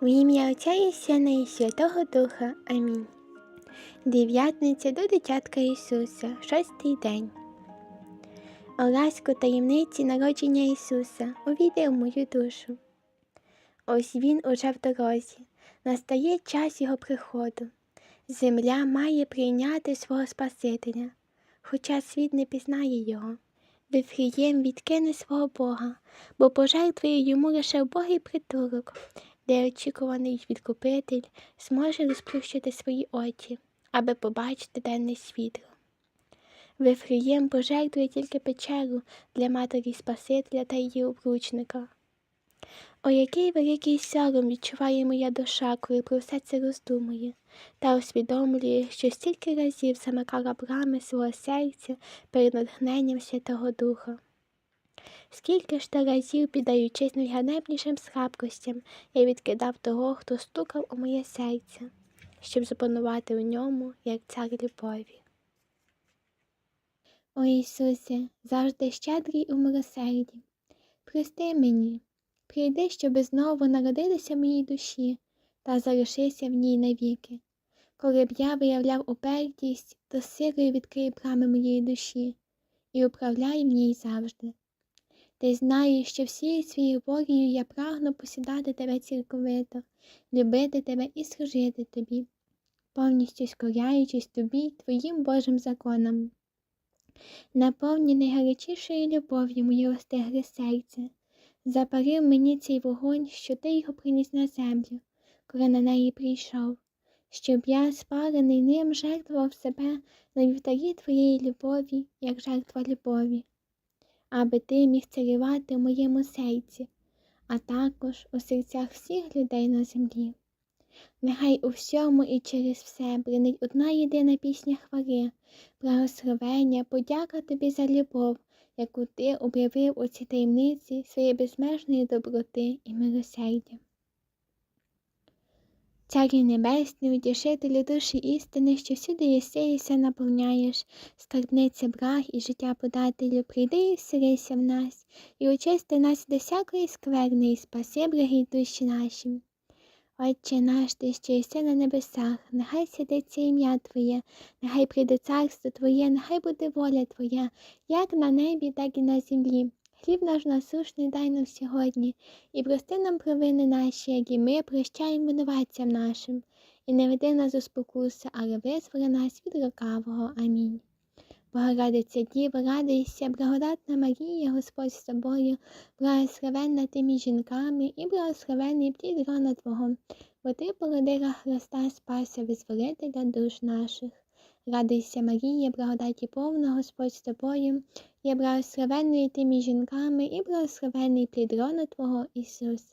В ім'я Отця і Сина і Святого Духа. Амінь. Дев'ятниця до дитятка Ісуса, шостий день. О ласку таємниці народження Ісуса, увійди в мою душу. Ось Він уже в дорозі, настає час Його приходу. Земля має прийняти свого Спасителя, хоча світ не пізнає Його. Вифлієм відкине свого Бога, бо пожертвує йому лише Богий притулок, де очікуваний відкупитель зможе розплющити свої очі, аби побачити денне світло. Вифлієм пожертвує тільки печеру для матері Спасителя та її обручника. О, який великий сором відчуває моя душа, коли про все це роздумує, та усвідомлює, що стільки разів замикала брами свого серця перед натхненням Святого Духа. Скільки ж то разів, піддаючись найганебнішим слабкостям, я відкидав того, хто стукав у моє серце, щоб запанувати у ньому, як цар любові. О Ісусе, завжди щедрий у милосерді, прости мені, прийди, щоби знову народитися в моїй душі та залишися в ній навіки. Коли б я виявляв упертість, то силою відкрий брами моєї душі і управляй в ній завжди. Ти знаєш, що всією своєю волею я прагну посідати тебе цілковито, любити тебе і служити тобі, повністю скоряючись тобі твоїм Божим законам. Наповні найгарячішою любов'ю моє остегле серце, запарив мені цей вогонь, що ти його приніс на землю, коли на неї прийшов, щоб я, спалений ним, жертвував себе на вівтарі твоєї любові, як жертва любові аби ти міг царювати в моєму серці, а також у серцях всіх людей на землі. Нехай у всьому і через все бринить одна єдина пісня хвали, благословення, подяка тобі за любов, яку ти об'явив у цій таємниці своєї безмежної доброти і милосердя. Царю Небесний, утішителю душі істини, що всюди все наповняєш, скарбниця браг і життя подателю, прийди і вселися в нас, і очисти нас до всякої скверни, і спаси благі душі наші. Отче наш, ти що єси на небесах, нехай святиться ім'я Твоє, нехай прийде царство Твоє, нехай буде воля Твоя, як на небі, так і на землі. Хліб наш насушний дай нам сьогодні, і прости нам провини наші, як і ми прощаємо винуватцям нашим, і не веди нас у спокуси, але визволи нас від лукавого. Амінь. Богородиця Діва, радуйся, благодатна Марія, Господь з тобою, благословенна ти між жінками, і благословенний плід рона Твого, бо ти породила Христа, Спася, визволителя душ наших. Радуйся, Марія, благодаті повна, Господь з тобою, я благословенною ти між жінками і благословений плід рона Твого Ісус.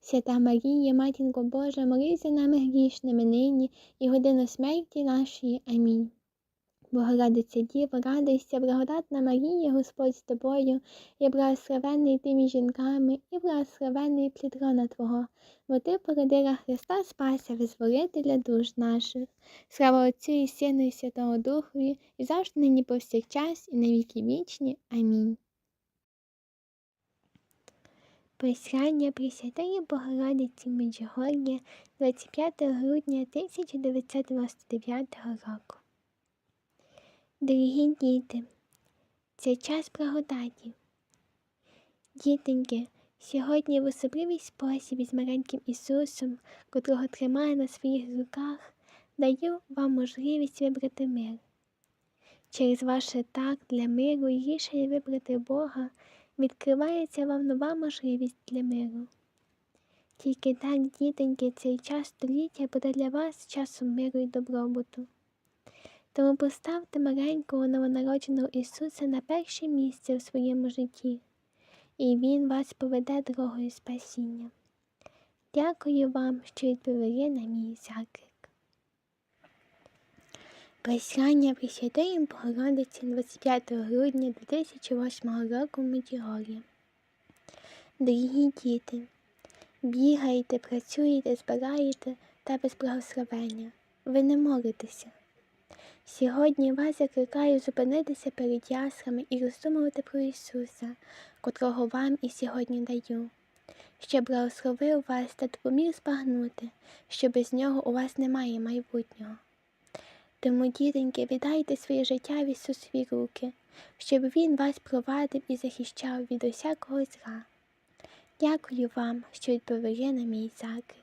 Свята Марія, Матінко Божа, молись за нами грішними нині і годину смерті нашої. Амінь. Богородиця Діва, радуйся, благодатна Марія, Господь з тобою, є благословенний ти між жінками і благословенний плід рона Твого, бо ти породила Христа Спася, визволителя душ наших. Слава Отцю і Сину, і Святого Духові, і завжди нині повсякчас, і на віки вічні. Амінь. Присяння Пресвятої Богородиці Меджугор'я 25 грудня 1999 року. Дорогі діти, це час благодаті. Дітеньки, сьогодні в особливий спосіб із маленьким Ісусом, котрого тримає на своїх руках, даю вам можливість вибрати мир. Через ваше так для миру і рішення вибрати Бога відкривається вам нова можливість для миру. Тільки так, дітеньки, цей час століття буде для вас часом миру і добробуту. Тому поставте маленького новонародженого Ісуса на перше місце в своєму житті, і Він вас поведе дорогою спасіння. Дякую вам, що відповіли на мій заклик. Присяння Пресвятої Богородиці 25 грудня 2008 року в Медjugorje. Дорогі діти, бігайте, працюєте, збираєте та без благословення. Ви не молитеся. Сьогодні вас закликаю зупинитися перед яслами і роздумувати про Ісуса, котрого вам і сьогодні даю. щоб благословив вас та допоміг збагнути, що без нього у вас немає майбутнього. Тому, дітоньки, віддайте своє життя в Ісусові руки, щоб Він вас провадив і захищав від усякого зла. Дякую вам, що відповіли на мій заклик.